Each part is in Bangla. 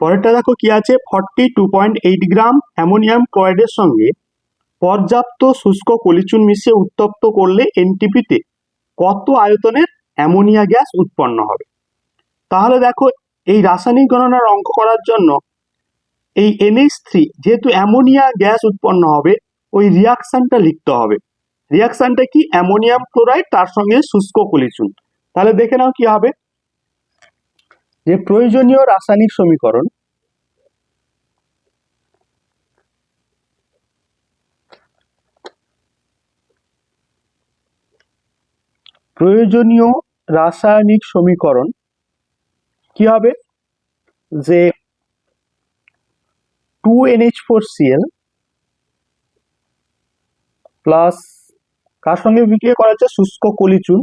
পরেরটা দেখো কি আছে? Forty two point eight gram ammonium ক্লোরাইডের সঙ্গে পর্যাপ্ত শুষ্ক কলিচুন মিশিয়ে উত্তপ্ত করলে এনটিপিতে কত আয়তনের অ্যামোনিয়া গ্যাস উৎপন্ন হবে? তাহলে দেখো, এই রাসায়নিক গণনার অঙ্ক করার জন্য এই এনএইচ থ্রি যেহেতু অ্যামোনিয়া গ্যাস উৎপন্ন হবে, ওই রিয়াকশানটা লিখতে হবে। রিয়াকশনটা কি? অ্যামোনিয়াম ক্লোরাইড, তার সঙ্গে শুষ্ক কলিচুন। তাহলে দেখে নাও কি হবে? যে প্রয়োজনীয় রাসায়নিক সমীকরণ প্রয়োজনীয় রাসায়নিক সমীকরণ কি হবে? যে two NH four CL plus কার সঙ্গে বিক্রিয়া করা হচ্ছে? শুষ্ক কলিচুন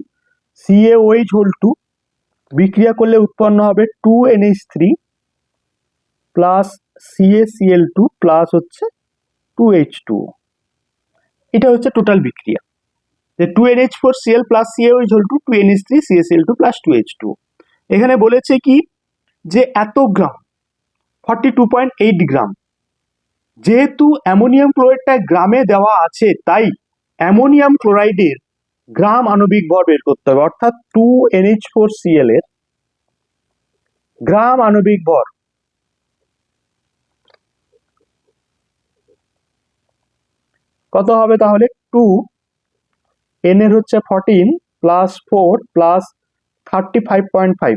সিএওএইচ হোল টু বিক্রিয়া করলে উৎপন্ন হবে two NH three plus CACL two plus হচ্ছে টু এইচ টু এটা হচ্ছে টোটাল বিক্রিয়া। যে two NH four CL plus whole two two NH three CACL two plus two H two এখানে বলেছে কি যে এত gram forty two point eight gram, যেহেতু অ্যামোনিয়াম ক্লোরাইডটা গ্রামে দেওয়া আছে, তাই অ্যামোনিয়াম ক্লোরাইডের গ্রাম আণবিক ভর বের করতে হবে, অর্থাৎ টু এনএইচ ফোর সিএল এর গ্রাম আণবিক ভর। কত হবে তাহলে? টু এন এর হচ্ছে fourteen plus four plus thirty five point five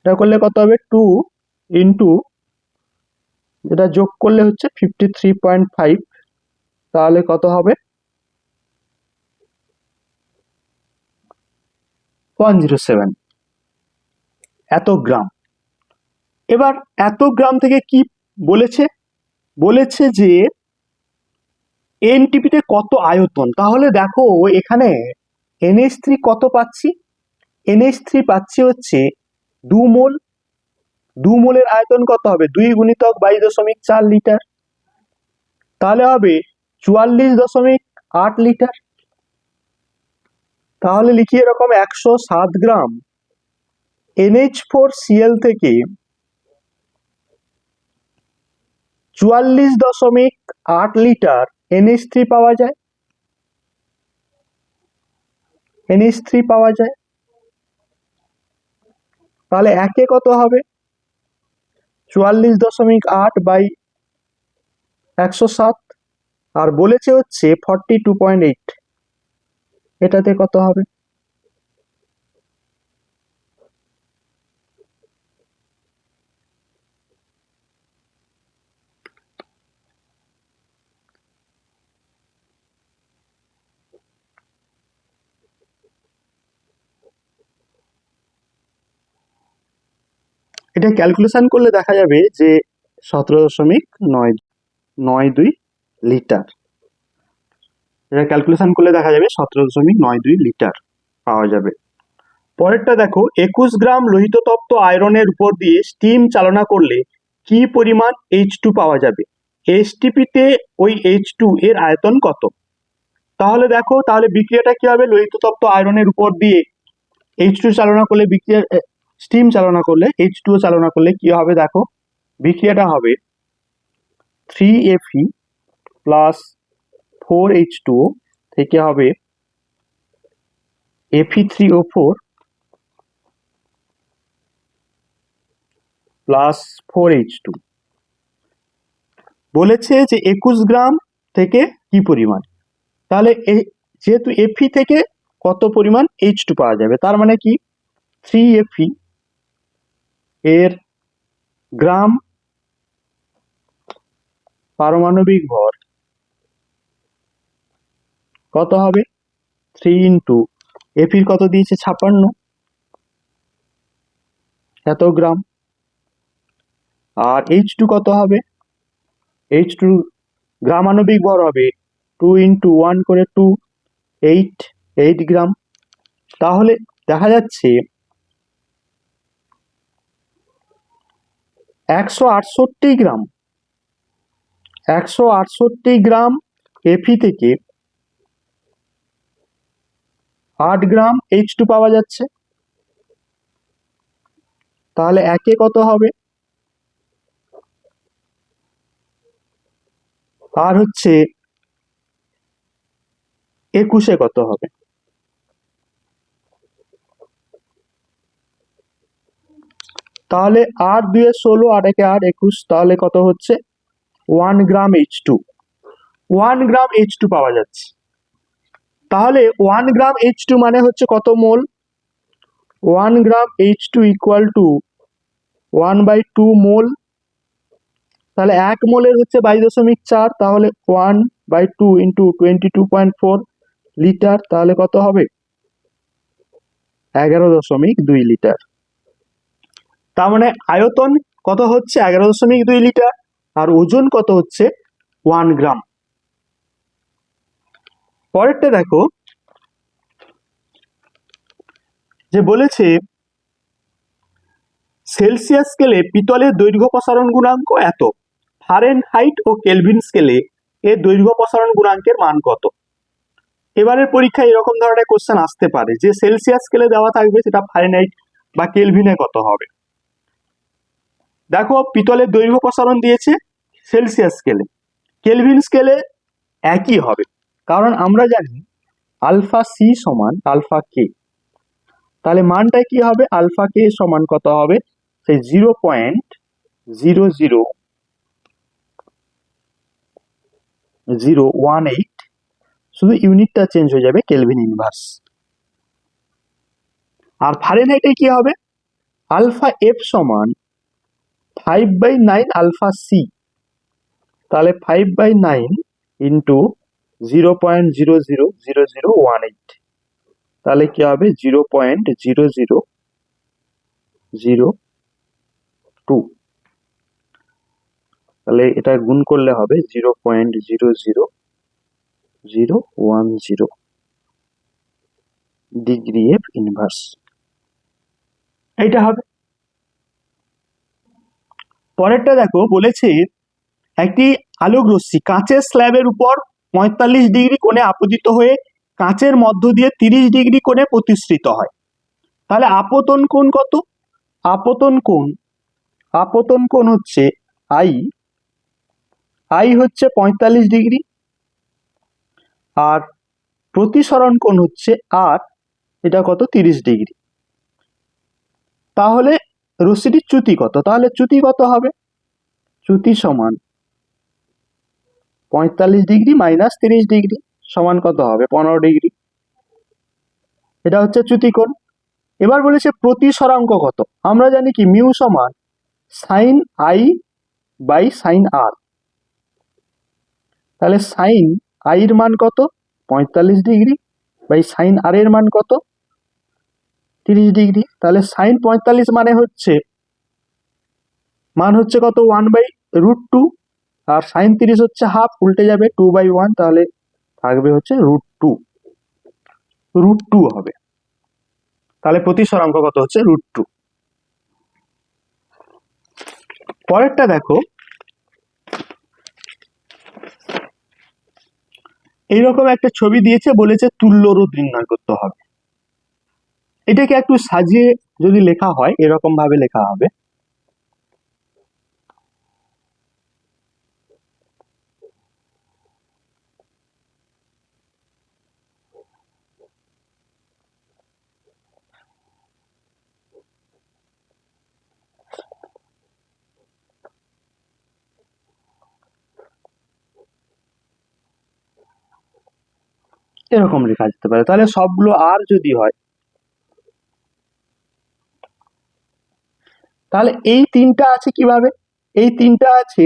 এটা করলে কত হবে? টু ইন্টু যেটা যোগ করলে হচ্ছে ফিফটি থ্রি পয়েন্ট ফাইভ তাহলে কত হবে? ওয়ান জিরো সেভেন এত গ্রাম। এবার এত গ্রাম থেকে কি বলেছে? বলেছে যে এনটিপিতে কত আয়তন? তাহলে দেখো এখানে এনএস থ্রি কত পাচ্ছি? এনএস থ্রি পাচ্ছি হচ্ছে দু মোল। দু মোলের আয়তন কত হবে? দুই গুণিতক বাইশ দশমিক চার লিটার। তাহলে হবে চুয়াল্লিশ দশমিক আট লিটার। তাহলে লিখি এরকম একশো সাত গ্রাম। এনএইচ ফোর সিএল থেকে চুয়াল্লিশ দশমিক আট লিটার এনএইচ থ্রি পাওয়া যায়। এনএইচ থ্রি পাওয়া যায়। তাহলে একে কত হবে? চুয়াল্লিশ দশমিক আট বাই একশো সাত। আর বলেছে হচ্ছে ফর্টি টু পয়েন্ট এইট এটাতে কত হবে? এটা ক্যালকুলেশন করলে দেখা যাবে যে সতেরো দশমিক নয় নয় দুই লিটার। এটা ক্যালকুলেশন করলে দেখা যাবে সতেরো দশমিক নয় দুই লিটার পাওয়া যাবে। পরেরটা দেখো, একুশ গ্রাম লোহিত তপ্ত আয়রনের উপর দিয়ে স্টিম চালনা করলে কি পরিমাণ এইচ টু পাওয়া যাবে? এসটিপিতে ওই এইচ টু এর আয়তন কত? তাহলে দেখো, তাহলে বিক্রিয়াটা কি হবে? লোহিত তপ্ত আয়রনের উপর দিয়ে এইচ টু চালনা করলে বিক্রিয়া স্টিম চালনা করলে এইচ টু চালনা করলে কি হবে দেখো? বিক্রিয়াটা হবে three F E plus four H two থেকে হবে FE three O four plus four H two. বলেছে যে একুশ গ্রাম থেকে কি পরিমাণ? তাহলে যেহেতু এফি থেকে কত পরিমাণ? এইচ টু পাওয়া যাবে। তার মানে কি? থ্রি এফি এর গ্রাম পারমাণবিক ভর কত হবে? থ্রি ইন্টু এফির কত দিয়েছে? ছাপান্ন। এত গ্রাম। আর এইচ টু কত হবে? এইচ টু গ্রামাণবিক ভর হবে টু ইন্টু ওয়ান করে টু এইট এইট গ্রাম। তাহলে দেখা যাচ্ছে একশো আটষট্টি গ্রাম। একশো আটষট্টি গ্রাম এফি থেকে আট গ্রাম এইচ টু পাওয়া যাচ্ছে। তাহলে একে কত হবে? আর হচ্ছে একুশে কত হবে? তাহলে আট দুয়ে ষোলো আর একে আট, একুশ, তাহলে কত হচ্ছে? One gram H two one gram H two পাওয়া যাচ্ছে। তাহলে ওয়ান গ্রাম এইচ টু মানে হচ্ছে কত mole? One gram H two equal to one by two mole. তাহলে এক মোলের হচ্ছে বাইশ দশমিক চার, তাহলে one by two into twenty two point four litre তাহলে কত হবে? এগারো দশমিক দুই লিটার তার মানে আয়তন কত হচ্ছে? এগারো দশমিক দুই লিটার আর ওজন কত হচ্ছে? ওয়ান গ্রাম পরেরটা দেখো, যে বলেছে, সেলসিয়াস স্কেলে পিতলের দৈর্ঘ্য প্রসারণ গুণাঙ্ক এত। ফারেন হাইট ও কেলভিন স্কেলে এর দৈর্ঘ্য প্রসারণ গুণাঙ্কের মান কত? এবারের পরীক্ষায় এরকম ধরনের কোশ্চেন আসতে পারে, যে সেলসিয়াস স্কেলে দেওয়া থাকবে সেটা ফারেনহাইট বা কেলভিনে কত হবে? দেখো, পিতলের দৈর্ঘ্য প্রসারণ দিয়েছে সেলসিয়াস স্কেলে। কেলভিন স্কেলে একই হবে। কারণ আমরা জানি আলফা সি সমান আলফা কে তাহলে মানটা কি হবে? আলফা কে সমান কত হবে? সেই zero point zero zero zero one eight. শুধু ইউনিটটা চেঞ্জ হয়ে যাবে কেলভিন ইনভার্স। আর ফারেনহাইটে কি হবে? আলফা এফ সমান five by nine alpha C তাহলে five by nine into zero point zero zero zero zero one eight তাহলে কি হবে? Zero point zero zero zero two তাহলে এটা গুণ করলে হবে zero point zero zero zero one zero degree F inverse এইটা হবে। পরেরটা দেখো, বলেছে একটি আলোক রশ্মি কাঁচের স্ল্যাবের উপর পঁয়তাল্লিশ ডিগ্রি কোণে আপতিত হয়ে কাঁচের মধ্য দিয়ে তিরিশ ডিগ্রি কোণে প্রতিসৃত হয়। তাহলে আপতন কোণ কত? আপতন কোণ আপতন কোণ হচ্ছে আই আই হচ্ছে পঁয়তাল্লিশ ডিগ্রি। আর প্রতিসরণ কোণ হচ্ছে আর এটা কত? তিরিশ ডিগ্রি। তাহলে রশ্মিটির চ্যুতি কত? তাহলে চ্যুতি কত হবে? চ্যুতি সমান পঁয়তাল্লিশ ডিগ্রি মাইনাস তিরিশ ডিগ্রি সমান কত হবে? পনেরো ডিগ্রি। এটা হচ্ছে চ্যুতিকোণ। এবার বলেছে প্রতিসরাঙ্ক কত? আমরা জানি কি, মিউ সমান sine I by sine R. তাহলে সাইন আই এর মান কত? পঁয়তাল্লিশ ডিগ্রি বাই সাইন আর এর মান কত? তিরিশ ডিগ্রি। তাহলে সাইন পঁয়তাল্লিশ মানে হচ্ছে, মান হচ্ছে কত? ওয়ান বাই রুট টু আর সাইন তিরিশ হচ্ছে হাফ উল্টে যাবে টু বাই ওয়ান তাহলে থাকবে হচ্ছে রুট টু রুট টু হবে। তাহলে প্রতিসরাঙ্ক কত হচ্ছে? রুট টু পরেরটা দেখো। এইরকম একটা ছবি দিয়েছে, বলেছে তুল্য রোধ নির্ণয় করতে হবে। এটাকে একটু সাজিয়ে যদি লেখা হয় এরকম ভাবে লেখা হবে। এরকম লেখা যেতে পারে। তাহলে সবগুলো আর যদি হয়, তাহলে এই তিনটা আছে কীভাবে? এই তিনটা আছে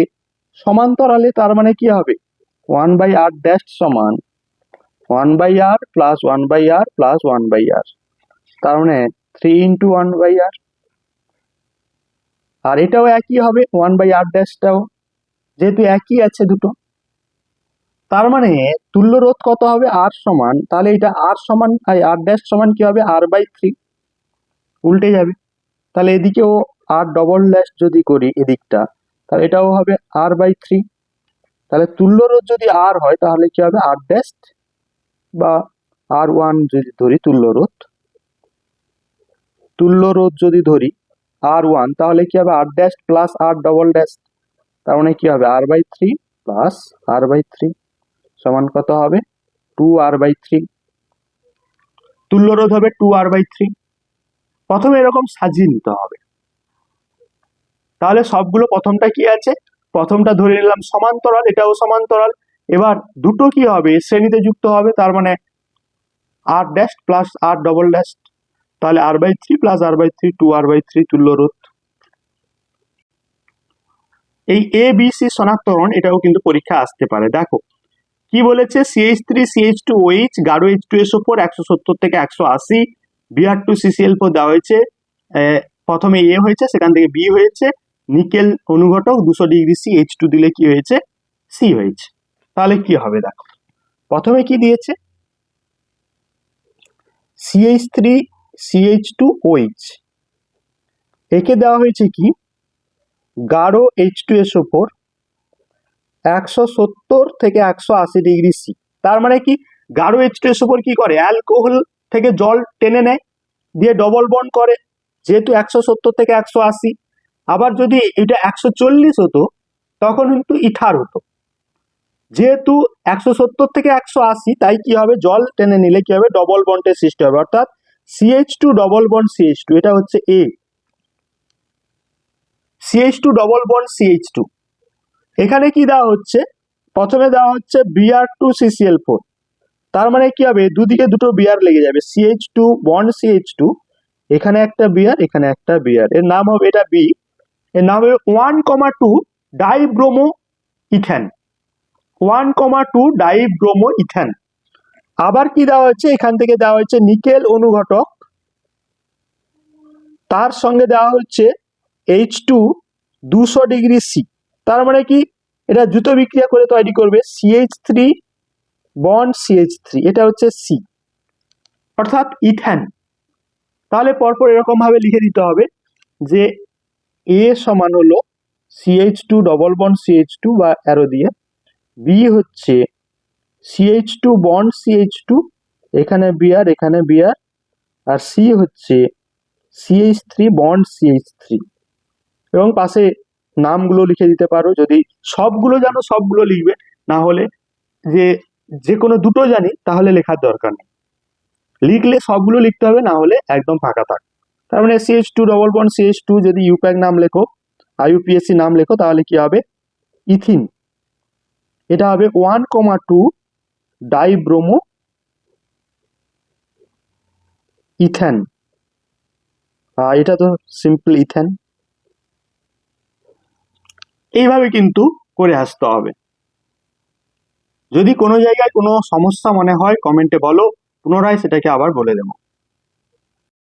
সমান্তরালে, তার মানে কি হবে? ওয়ান বাই আর ড্যাশ সমান one by R plus one by R plus one by R. তার মানে three into one by R. আর এটাও একই হবে, ওয়ান বাই আর ড্যাশটাও। যেহেতু একই আছে দুটো। তার মানে তুল্য রোধ কত হবে আর সমান? তাহলে এটা আর সমান আর ড্যাশ সমান কি হবে? আর বাই থ্রি উল্টে যাবে। তাহলে এদিকেও আর ডবল ড্যাশ যদি করি এদিকটা, তাহলে এটাও হবে আর বাই থ্রি তাহলে তুল্য রোধ যদি আর হয়, তাহলে কি হবে? আর ড্যাশ বা আর ওয়ান যদি ধরি তুল্য রোধ। তুল্য রোধ যদি ধরি আর ওয়ান তাহলে কি হবে? R dash plus R double dash তার মানে কি হবে? R by three plus R by three সমান কত হবে? টু আর বাই থ্রি তুল্য রোধ হবে টু আর বাই থ্রি প্রথমে এরকম সাজিয়ে নিতে হবে। তাহলে সবগুলো প্রথমটা কি আছে? প্রথমটা ধরে নিলাম সমান্তরাল, এটাও সমান্তরাল। এবার দুটো কি হবে? শ্রেণীতে যুক্ত হবে, তার মানে R dash plus R double dash তাহলে R by three plus R by three two R by three তুল্য রোধ এই এ বি সি শনাক্তকরণ এটাও কিন্তু পরীক্ষা আসতে পারে। দেখো কি বলেছে? CH three CH two OH গাঢ় এইচ টু এসও ফোর একশো সত্তর থেকে একশো আশি বিআর টু সিসিএল ফোর দেওয়া হয়েছে। প্রথমে এ হয়েছে, সেখান থেকে বি হয়েছে। নিকেল অনুঘটক দুশো ডিগ্রি সি এইচ টু দিলে কি হয়েছে? সি হয়েছে। তাহলে কি হবে দেখো? প্রথমে কি দিয়েছে? CH three CH two OH একে দেওয়া হয়েছে কি? গাঢ় এইচ টু এসও ফোর একশো সত্তর থেকে একশো আশি ডিগ্রি সি। তার মানে কি? গাঢ় এসও ফোর কি করে? অ্যালকোহল থেকে জল টেনে নেয়, দিয়ে ডবল বন্ড করে, যেহেতু একশো সত্তর থেকে একশো আশি। আবার যদি এটা একশো চল্লিশ হতো, তখন কিন্তু ইথার হতো। যেহেতু একশো সত্তর থেকে একশো আশি, তাই কি হবে? জল টেনে নিলে কি হবে? ডবল বন্ডের সৃষ্টি হবে। অর্থাৎ CH two double bond CH two এটা হচ্ছে A CH two double bond CH two এখানে কি দেওয়া হচ্ছে? প্রথমে দেওয়া হচ্ছে বিআর টু সিসিএল ফোর তার মানে কি হবে? দুদিকে দুটো বিয়ার লেগে যাবে। CH two bond CH two এখানে একটা বিয়ার এখানে একটা বিয়ার এর নাম হবে এটা বি এর নাম হবে one comma two dibromo ethane one comma two dibromo ethane আবার কি দেওয়া হচ্ছে? এখান থেকে দেওয়া হচ্ছে নিকেল অনুঘটক। তার সঙ্গে দেওয়া হচ্ছে এইচ টু দুশো ডিগ্রি সি তার মানে কি? এটা দ্রুত বিক্রিয়া করে তৈরি করবে CH three bond CH three এটা হচ্ছে সি অর্থাৎ ইথ্যান তাহলে পরপর এরকম ভাবে লিখে দিতে হবে যে এ সমান হলো CH two double bond CH two বা অ্যারো দিয়ে। বি হচ্ছে CH two bond CH two এখানে বিআর এখানে বিআর আর। সি হচ্ছে CH three bond CH three এবং পাশে নামগুলো লিখে দিতে পারো। যদি সবগুলো জানো, সবগুলো লিখবে। না হলে যে যে কোনো দুটো জানি, তাহলে লেখার দরকার নেই। লিখলে সবগুলো লিখতে হবে, না হলে একদম ফাঁকা থাক। তার মানে CH two double bond CH two যদি ইউপ্যাক নাম লেখো আইউপিএসসি নাম লেখো, তাহলে কি হবে? ইথিন। এটা হবে one comma two dibromo ethane. এটা তো সিম্পল ইথেন। এইভাবে কিন্তু করে আসতে হবে। যদি কোনো জায়গায় কোনো সমস্যা মনে হয় কমেন্টে বলো, পুনরায় সেটাকে আবার বলে দেবো।